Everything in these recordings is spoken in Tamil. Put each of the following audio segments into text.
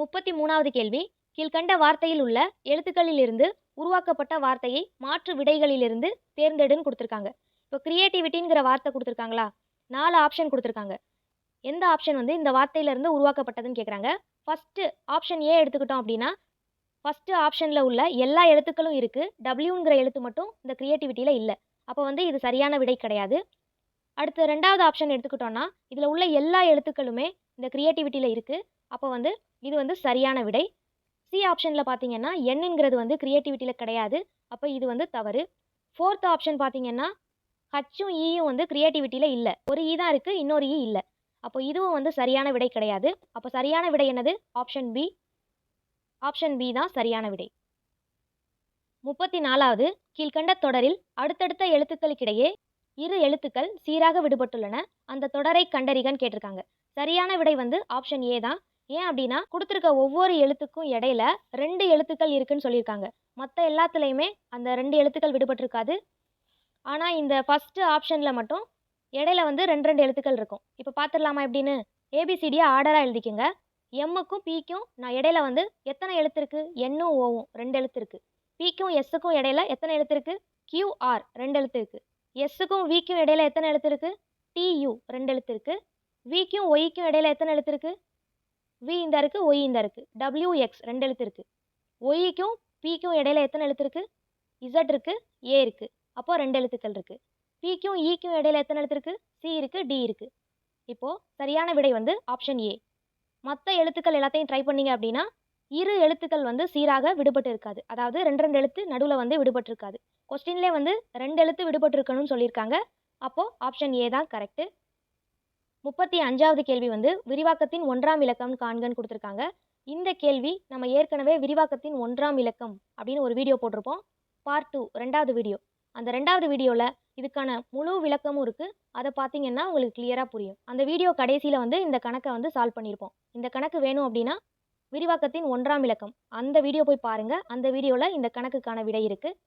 முப்பத்தி மூணாவது கேள்வி. கீழ்கண்ட வார்த்தையில் உள்ள எழுத்துக்களிலிருந்து உருவாக்கப்பட்ட வார்த்தையை மாற்று விடைகளிலிருந்து தேர்ந்தெடுன்னு கொடுத்துருக்காங்க. இப்போ கிரியேட்டிவிட்டிங்கிற வார்த்தை கொடுத்துருக்காங்களா? நாலு ஆப்ஷன் கொடுத்துருக்காங்க. எந்த ஆப்ஷன் வந்து இந்த வார்த்தையிலேருந்து உருவாக்கப்பட்டதுன்னு கேட்குறாங்க ஃபஸ்ட்டு ஆப்ஷன் ஏ எடுத்துக்கிட்டோம் அப்படின்னா ஃபஸ்ட்டு ஆப்ஷனில் உள்ள எல்லா எழுத்துக்களும் இருக்குது டபிள்யூங்கிற எழுத்து மட்டும் இந்த கிரியேட்டிவிட்டியில் இல்லை. அப்போ வந்து இது சரியான விடை கிடையாது. அடுத்து ரெண்டாவது ஆப்ஷன் எடுத்துக்கிட்டோன்னா இதில் உள்ள எல்லா எழுத்துக்களுமே இந்த கிரியேட்டிவிட்டியில் இருக்குது அப்போ வந்து இது வந்து சரியான விடை. சி ஆப்ஷனில் பார்த்தீங்கன்னா எண்ணுங்கிறது வந்து க்ரியேட்டிவிட்டியில் கிடையாது. அப்போ இது வந்து தவறு. ஃபோர்த் ஆப்ஷன் பார்த்தீங்கன்னா ஹச்சும் ஈயும் e வந்து க்ரியேட்டிவிட்டியில் இல்லை. ஒரு ஈ தான் இருக்குது இன்னொரு e ஈ இல்லை. அப்போ இதுவும் வந்து சரியான விடை கிடையாது. அப்போ சரியான விடை என்னது? ஆப்ஷன் பி ஆப்ஷன் பி தான் சரியான விடை. முப்பத்தி நாலாவது கீழ்கண்ட தொடரில் அடுத்தடுத்த எழுத்துக்களுக்கிடையே இரு எழுத்துக்கள் சீராக விடுபட்டுள்ளன. அந்த தொடரை கண்டறிகன்னு கேட்டிருக்காங்க. சரியான விடை வந்து ஆப்ஷன் ஏ தான். ஏன் அப்படின்னா கொடுத்துருக்க ஒவ்வொரு எழுத்துக்கும் இடையில ரெண்டு எழுத்துக்கள் இருக்குன்னு சொல்லியிருக்காங்க. மற்ற எல்லாத்துலேயுமே அந்த ரெண்டு எழுத்துக்கள் விடுபட்டிருக்காது. ஆனால் இந்த ஃபஸ்ட்டு ஆப்ஷனில் மட்டும் இடையில வந்து ரெண்டு ரெண்டு எழுத்துக்கள் இருக்கும். இப்போ பார்த்துடலாமா எப்படின்னு? ஏபிசிடியை ஆர்டராக எழுதிக்கோங்க. எம்முக்கும் பிக்கும் நான் இடையில வந்து எத்தனை எழுத்து இருக்குது என்னும் ஓவும் ரெண்டு எழுத்து இருக்குது பிக்கும் எஸ்ஸுக்கும் இடையில எத்தனை எழுத்து இருக்குது கியூஆர் ரெண்டு எழுத்து இருக்குது எஸ்ஸுக்கும் விக்கும் இடையில எத்தனை எழுத்து இருக்குது டியூ ரெண்டு எழுத்து இருக்குது விக்கும் ஒய்க்கும் இடையில எத்தனை எழுத்து இருக்குது வி இந்த இருக்குது ஒய் இந்த இருக்குது டபிள்யூஎக்ஸ் ரெண்டு எழுத்து இருக்குது ஒய்க்கும் பிக்கும் இடையில எத்தனை எழுத்து இருக்குது இசட் இருக்குது ஏ இருக்குது அப்போது ரெண்டு எழுத்துக்கள் இருக்குது பிக்கும் இக்கும் e இடையில எத்தனை எழுத்து இருக்குது சி இருக்குது டி இருக்குது இப்போது சரியான விடை வந்து ஆப்ஷன் ஏ மற்ற எழுத்துக்கள் எல்லாத்தையும் ட்ரை பண்ணீங்க அப்படின்னா இரு எழுத்துக்கள் வந்து சீராக விடுபட்டு இருக்காது. அதாவது ரெண்டு ரெண்டு எழுத்து நடுவில் வந்து விடுபட்டிருக்காது கொஸ்டின்லேயே வந்து ரெண்டு எழுத்து விடுபட்டிருக்கணும்னு சொல்லியிருக்காங்க. அப்போது ஆப்ஷன் ஏ தான் கரெக்டு முப்பத்தி அஞ்சாவது கேள்வி வந்து விரிவாக்கத்தின் ஒன்றாம் இலக்கம் காண்கன்னு கொடுத்துருக்காங்க. இந்த கேள்வி நம்ம ஏற்கனவே விரிவாக்கத்தின் ஒன்றாம் இலக்கம் அப்படின்னு ஒரு வீடியோ போட்டிருப்போம். பார்ட் டூ ரெண்டாவது வீடியோ அந்த ரெண்டாவது வீடியோவில் இதுக்கான முழு விளக்கமும் இருக்குது அதை பார்த்தீங்கன்னா உங்களுக்கு கிளியராக புரியும். அந்த வீடியோ கடைசியில் வந்து இந்த கணக்கை வந்து சால்வ் பண்ணியிருப்போம். இந்த கணக்கு வேணும் அப்படின்னா விரிவாக்கத்தின் ஒன்றாம் இலக்கம். அந்த வீடியோ போய் பாருங்கள் அந்த வீடியோவில் இந்த கணக்குக்கான விடை இருக்குது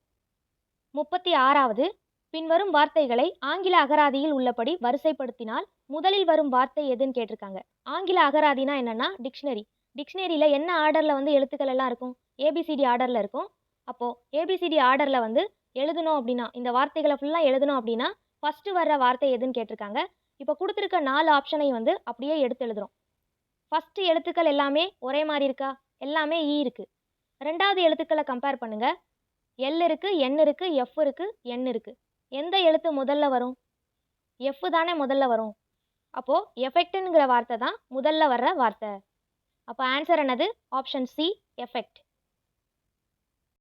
முப்பத்தி ஆறாவது பின்வரும் வார்த்தைகளை ஆங்கில அகராதியில் உள்ளபடி வரிசைப்படுத்தினால் முதலில் வரும் வார்த்தை எதுன்னு கேட்டிருக்காங்க. ஆங்கில அகராதினா என்னன்னா டிக்ஷனரி டிக்ஷனரியில் என்ன ஆர்டரில் வந்து எழுத்துக்கள் எல்லாம் இருக்கும்? ஏபிசிடி ஆர்டரில் இருக்கும். அப்போது ஏபிசிடி ஆர்டரில் வந்து எழுதணும் அப்படின்னா இந்த வார்த்தைகளை ஃபுல்லாக எழுதணும் அப்படின்னா ஃபஸ்ட்டு வர்ற வார்த்தை எதுன்னு கேட்டிருக்காங்க. இப்போ கொடுத்துருக்க நாலு ஆப்ஷனை வந்து அப்படியே எடுத்து எழுதுறோம். ஃபஸ்ட்டு எழுத்துக்கள் எல்லாமே ஒரே மாதிரி இருக்கா? எல்லாமே e ஈ இருக்குது ரெண்டாவது எழுத்துக்களை கம்பேர் பண்ணுங்கள் எல் இருக்குது என் இருக்குது எஃப் இருக்குது என் இருக்குது எந்த எழுத்து முதல்ல வரும்? எஃப் தானே முதல்ல வரும். அப்போது எஃபெக்ட்டுங்கிற வார்த்தை தான் முதல்ல வர்ற வார்த்தை. அப்போ ஆன்சர் என்னது? Option C effect